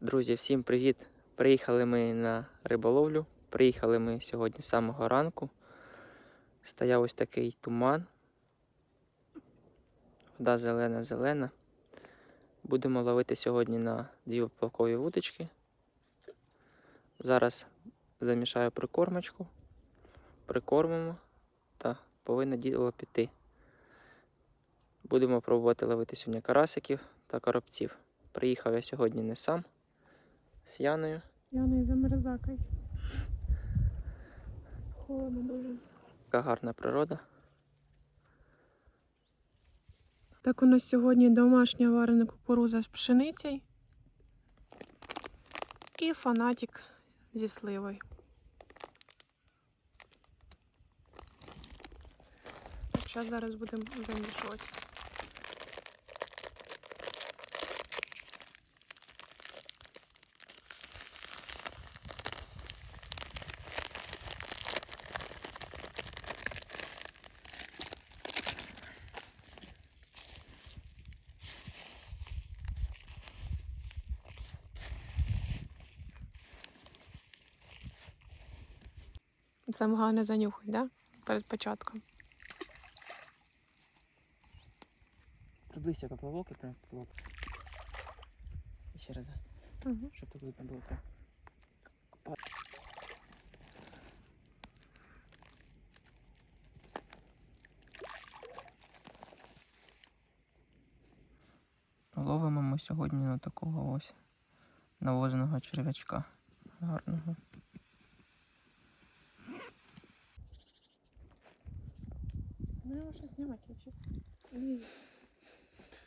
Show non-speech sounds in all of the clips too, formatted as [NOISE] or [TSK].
Друзі, всім привіт! Приїхали ми на риболовлю. Приїхали ми сьогодні з самого ранку. Стояв ось такий туман. Вода зелена-зелена. Будемо ловити сьогодні на дві поплавкові вудочки. Зараз замішаю прикормочку, прикормимо та повинно діло піти. Будемо пробувати ловити сьогодні карасиків та коробців. Приїхав я сьогодні не сам з Яною. Я не замерзакай. Холодно дуже. Така гарна природа. Так у нас сьогодні домашня варена кукуруза з пшеницею і фанатик зі сливою. Так, зараз зараз будемо замішувати. Саме головне занюхай, да? Перед початком. Приблизься поплавок і прям поплавок. Ще раз, Угу. щоб тут видно було прям. Ловимо ми сьогодні на такого ось навозного черв'ячка. Гарного. Ну, я можу знімати, хочу.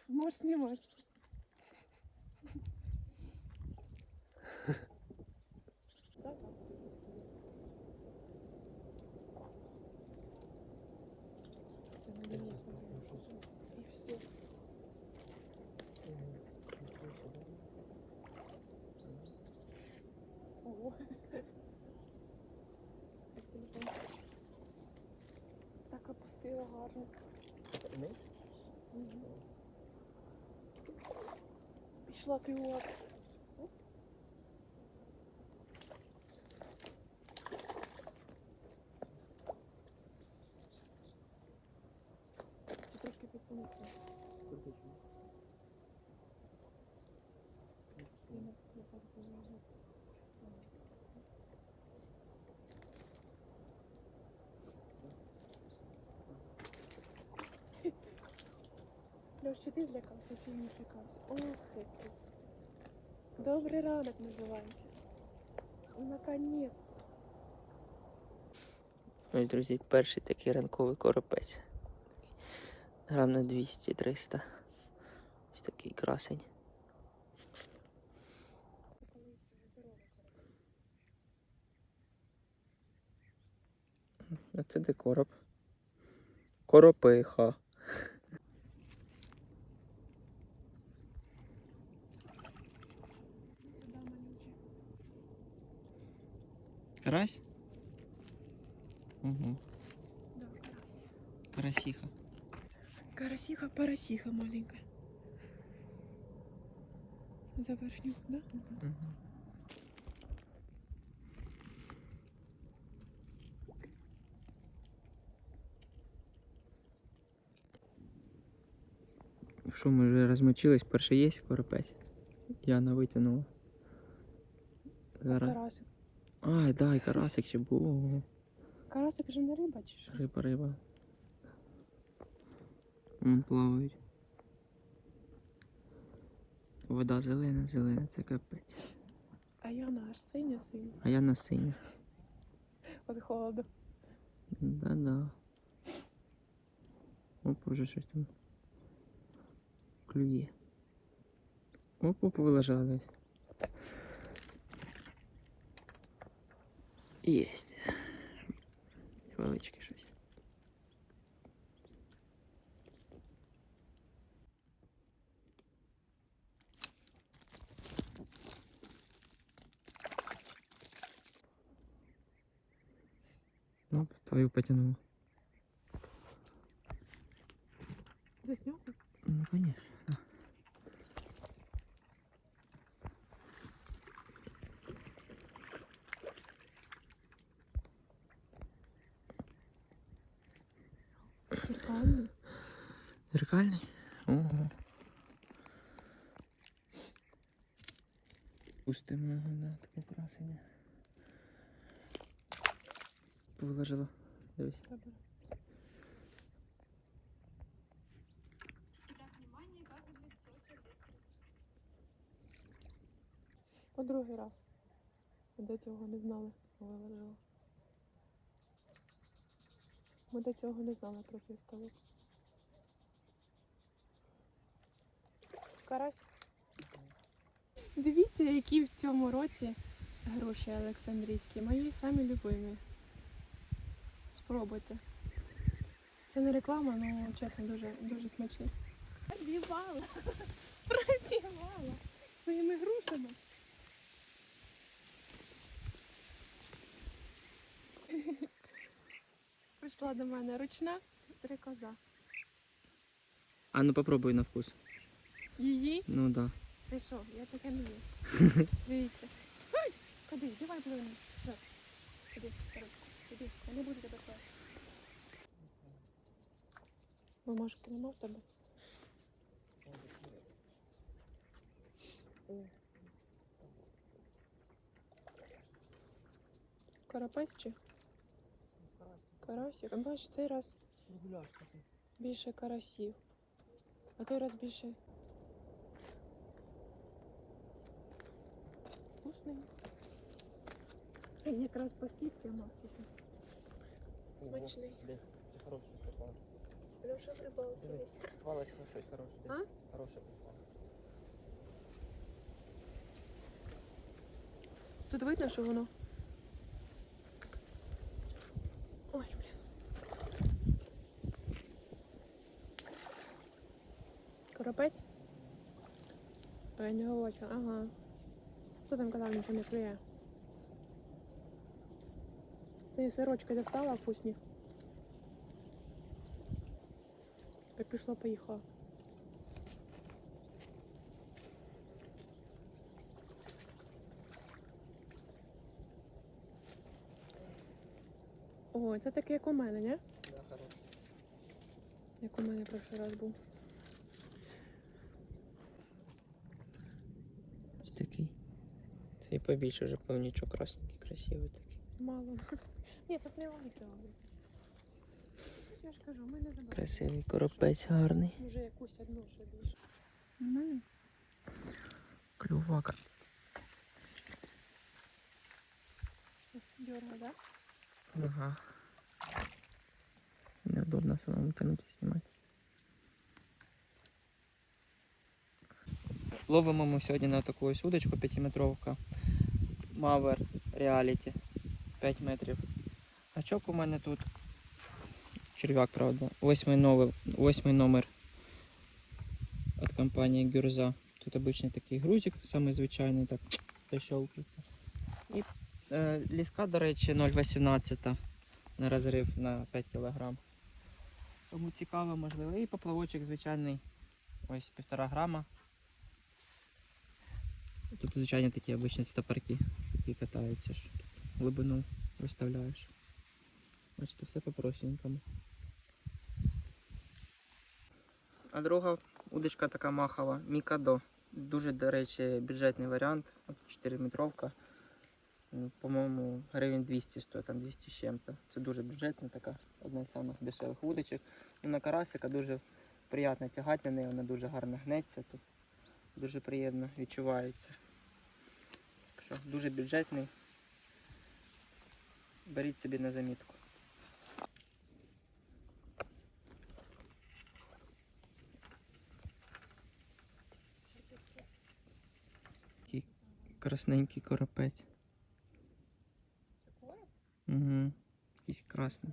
Можеш знімати. Пішла клювати. Трошки підпомогти. Льош, чи ти злякався, злякався? Ох ти. Добрий ранок називається. Наконець-то. Ось, друзі, перший такий ранковий коропець. Грам на 200-300. Ось такий красень. А це де короб? Коропиха. Карась? Угу. Да, карась. Карасиха. Карасиха, поросиха маленькая. За верхню, да? Угу. Що, ми вже розмочились, перше є коропець. Яна витягнула. Зараз. Карасик. Ай, дай, карасик ще був. Карасик же не риба чи що? Риба, риба. Вон плавають. Вода зелена, зелена, це капець. А я на арсеня синя. А я на синіх. От холоду. Да-да. Оп, уже щось там. Клює. Оп, оп, вилежались. Єсть. Величке щось. Оп, твою потянуло. Засняв? Ну, конечно. Зеркальний? Ого. Пустимо його, да, таке красення. Виложила. Дивись. По другий раз. До цього не знали, виложила. Ми до цього не знали про цей ставок. Карась. Дивіться, які в цьому році гроші Олександрійські. Мої самі любимі. Спробуйте. Це не реклама, але чесно дуже, дуже смачні. Працювала. Працювала. Своїми грушами. Прийшла до мене ручна стрекоза. А ну попробуй на вкус. Її? Ну да. Ти що? Я таке не їм. [LAUGHS] Дивіться. Ой! Куди? Давай блин. Куди? Куди? Я не буду тебе класти. Бумажки нема в тебе? Карапець чи? Карасик. Бачиш, цей раз більше карасів. А той раз більше. Вкусний. Він якраз по скидці масики. Смачний. Хороший попав. Леша в рибалці весь. Попалась щось хороше. А? Хороше попало. Тут видно, що воно. Ой, блін. Коропець? Я не бачу. Ага. Хто там казав, нічого не клює? Ти сирочки достала вкусні? Так пішла, поїхала. О, це таке, як у мене, не? Да, хороше. Як у мене прошлий раз був. Ось такий. Цей побільше вже повнічок красненький, красивий такий. Мало. [LAUGHS] Ні, тут не лайки. Я ж кажу, ми не забрали. Красивий коропець гарний. Може якусь одну ще більше. Нормально? Клювака. Дерга, да? Ага. Неудобно самому тянуть і знімати. Ловимо ми сьогодні на таку ось удочку 5-метровка. Мавер Reality 5 метрів. Гачок у мене тут. Черв'як, правда. Восьмий номер, восьмий номер від компанії Гюрза. Тут обичний такий грузик, самий звичайний, так [TSK] защелкується. І е, ліска, до речі, 0,18 на розрив на 5 кг. Тому цікаво, можливо. І поплавочок звичайний, ось 1,5 грама. Тут звичайні такі обичні стопорки, які катаються ж. Глибину виставляєш. Бачите, все по простенькому. А друга удочка така махова, Мікадо. Дуже, до речі, бюджетний варіант. 4 метровка. По-моєму, гривень 200 стоїть, там 200 з чим-то. Це дуже бюджетна така, одна з самих дешевих вудочок. І на карасика дуже приємно тягати на неї, вона дуже гарно гнеться тут. Дуже приємно відчувається. Так що дуже бюджетний. Беріть собі на замітку. Такий красненький коропець. Угу. Якийсь красний.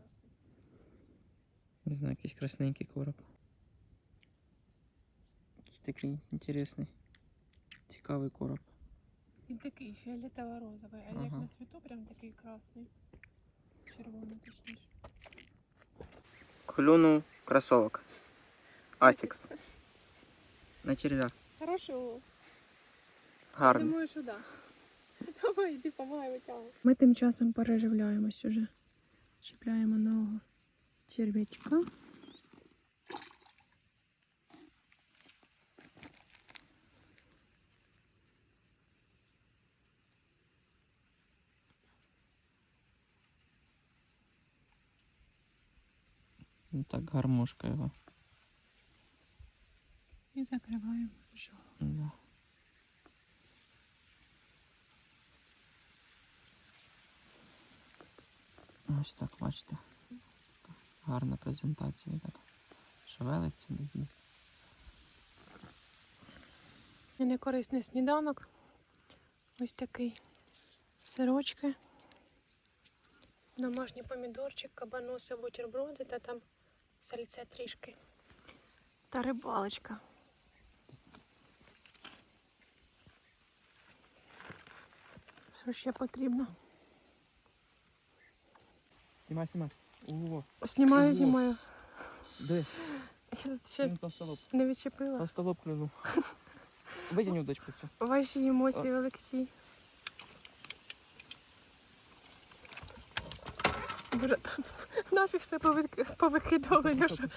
Не знаю, якийсь красненький короб. Якийсь такий інтересний. Цікавий короб. Він такий фіолетово-розовий, а як Ага. на світу прям такий красний. Червоний точніше. Клюнув кросовок. Асікс. На черв'я. Хороший улов. Гарний. Думаю, що да. Давай, йди помагай витягувати. Ми тим часом переживляємось уже. Чіпляємо нового черв'ячка. Так, гармошка його. І закриваємо. Жо. Да. Ось так, бачите. Гарна презентація так. Шевелиться, не І некорисний сніданок. Ось такий. Сирочки. Домашній помідорчик, кабаноси, бутерброди та там сальце трішки. Та рибалочка. Що ще потрібно? Знімай, знімай. Ого, Знімаю, знімаю. де? Я ще не відчепила. Толстолоб клюнув. [LAUGHS] Витягни удочку цю. Ваші емоції, Олексій. Боже, нафіг все повик- повикидали, Льоша.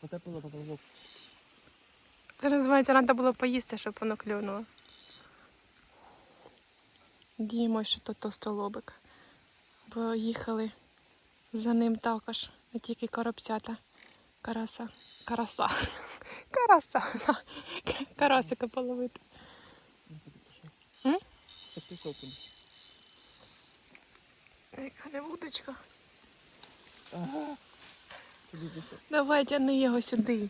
Потепило потолок. Це називається, треба було поїсти, щоб воно клюнуло. Діємо, що то товстолобик. Бо їхали за ним також, не тільки коробцята. Караса. Караса. Караса. Карасика половити. М? Пішов куди. Яка не вудочка. Ага. Давай тяни його сюди.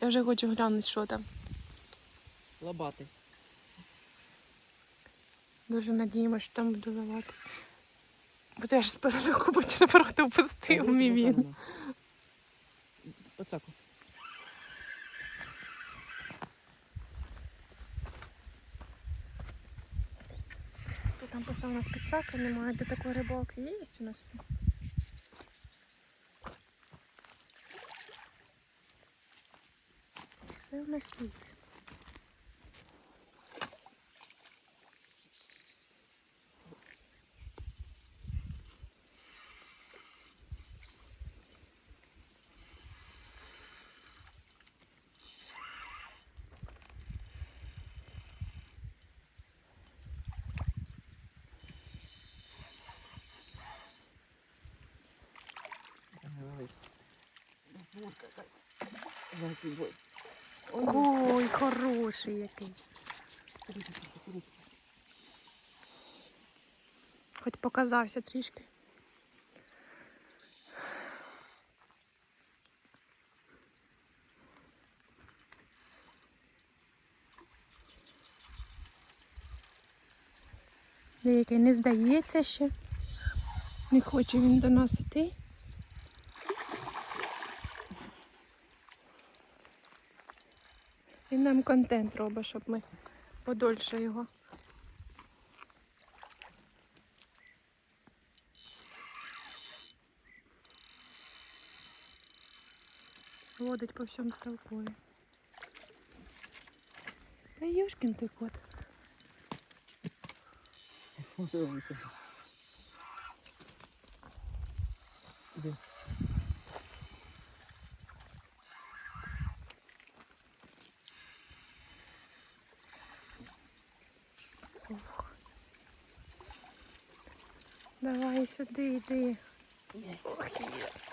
Я вже хочу глянути, що там. Лобатий. Дуже надіємося, що там буде ловати. Бо теж з переляку бутерброд упустив мій він. Оцаку. Там просто у нас підсака, немає до такої рибалки. Є у нас все. Все у нас є. Ой, хороший який. Хоч показався трішки. Деякий не здається ще. Не хоче він до нас іти. Він нам контент робить, щоб ми подольше його. Водить по всьому ставкові. Та юшкін ти кот. Іди. Ох. Давай сюди йди. Ох, єсть.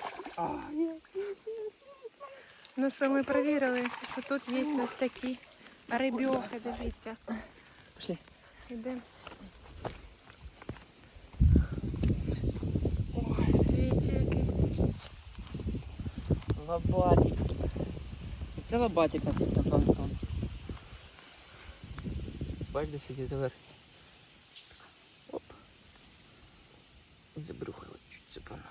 Ну що, ми перевірили, що тут є ось такі рибьохи, дивіться. Пішли. Йдемо. Дивіться, який. Лобатик. Це лобатик на на планктон. Бач, де сидить заверх. Оп. І забрухало чуть цепануло.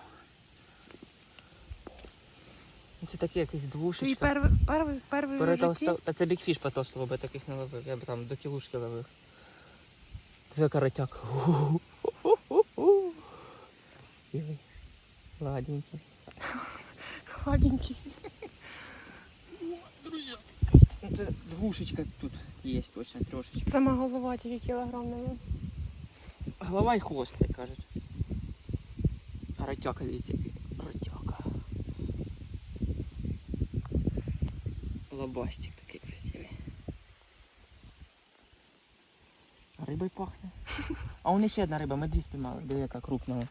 Ну, Це такі якісь Твій двушечка. перший, перший, перший в житті. Та це бікфіш потовстого, бо я таких не ловив. Я б там до кілушки ловив. Дві каратяк. Красивий. Ладненький. Гладенький. Ну, двушечка тут є точно трошечки. Сама голова тільки кілограм не Голова і хвост, як кажуть. А ратяка, дивіться, який. лобастик такий красивий. Рибой пахне. [LAUGHS] А у он ще одна риба, ми дві спіймали, де яка крупного.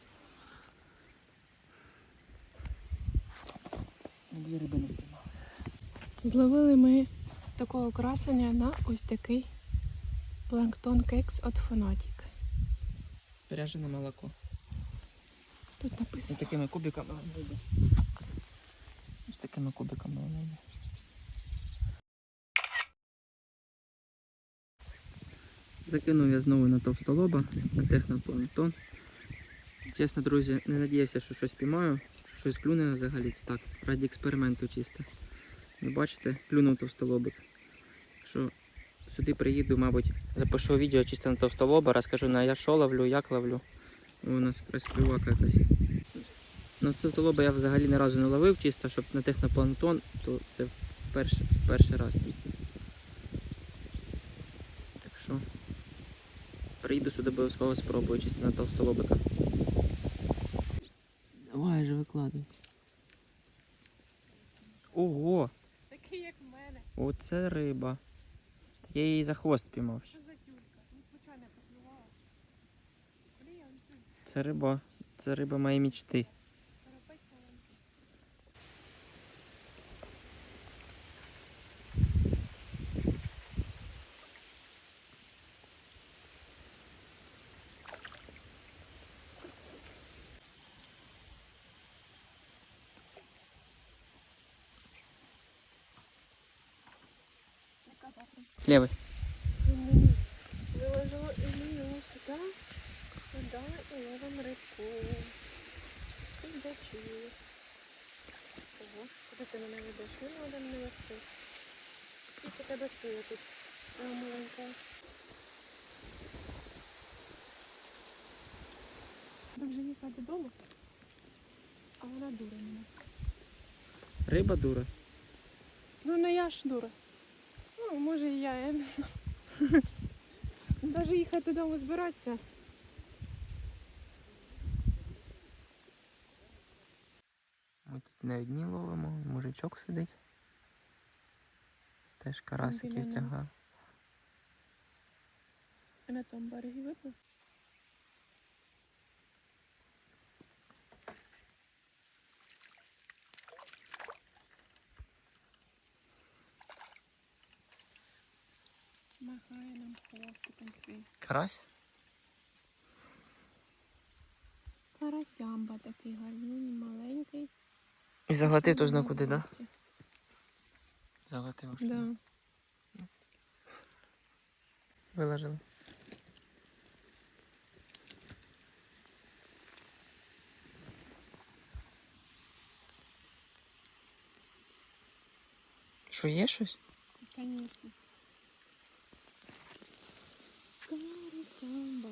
Дві риби не спіймали. Зловили ми такого красення на ось такий планктон кекс від Фанатік. Споряжене молоко. Тут написано. Ось такими кубиками. Ось такими кубиками воно. Закинув я знову на товстолоба, на технопланктон. Чесно, друзі, не надіявся, що щось піймаю, що щось клюне взагалі. Це так, раді експерименту чисто. Ви бачите, клюнув товстолобик. Що сюди приїду, мабуть, запишу відео чисто на товстолоба, розкажу на я що ловлю, як ловлю. У нас якраз клювака якась. Ну, товстолоба я взагалі ні разу не ловив, чисто, щоб на технопланктон, то це перший, перший раз тільки. Так що приїду сюди обов'язково спробую чисто на товстолобика. Давай же викладай. Ого! Такий, як в мене. Оце риба. Я її за хвост піймав. Що за тюлька? Ну, случайно поклювала. Це риба. Це риба моєї мічти. Левий. Виложила Ілію сюди, сюди і ловим рибку. Судачі. Ого, куди ти мене ведеш? Не треба мене вести. Скільки тебе сили тут? Моя маленька. Ти вже їхати додому, а вона дура мене. Риба дура. Ну не я ж дура. Ну, може і я, я не знаю. Навіть їхати додому збиратися. Ми тут не одні ловимо, мужичок сидить. Теж карасики тягав. А на тому берегі видно? Хвостиком свій. Карась? Карасямба такий гарний, маленький. І заглотив то на куди, да? хвості. Заглотив. що? Да. Виложили. Що, є щось? Конечно. Карасямба.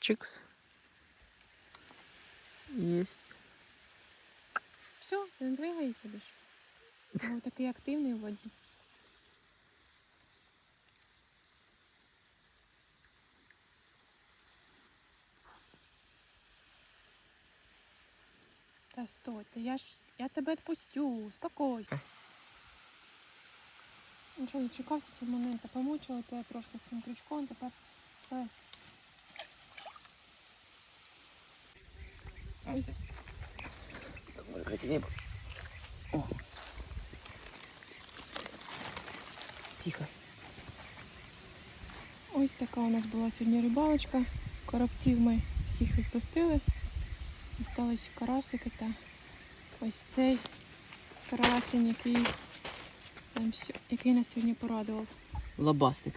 Чикс. Єсть. Все, не двигайся більше. Бо такий активний в воді. Та стой, та я ж я тебе відпустю, успокойся. Ну що, не чекався цього моменту, помучила тебе трошки з цим крючком, тепер давай. Ось Красивее. О. Тихо. Ось така у нас була сьогодні рибалочка. Коробців ми всіх відпустили. Остались карасики та ось цей карасень, який, там, який нас сьогодні порадував. Лобастик.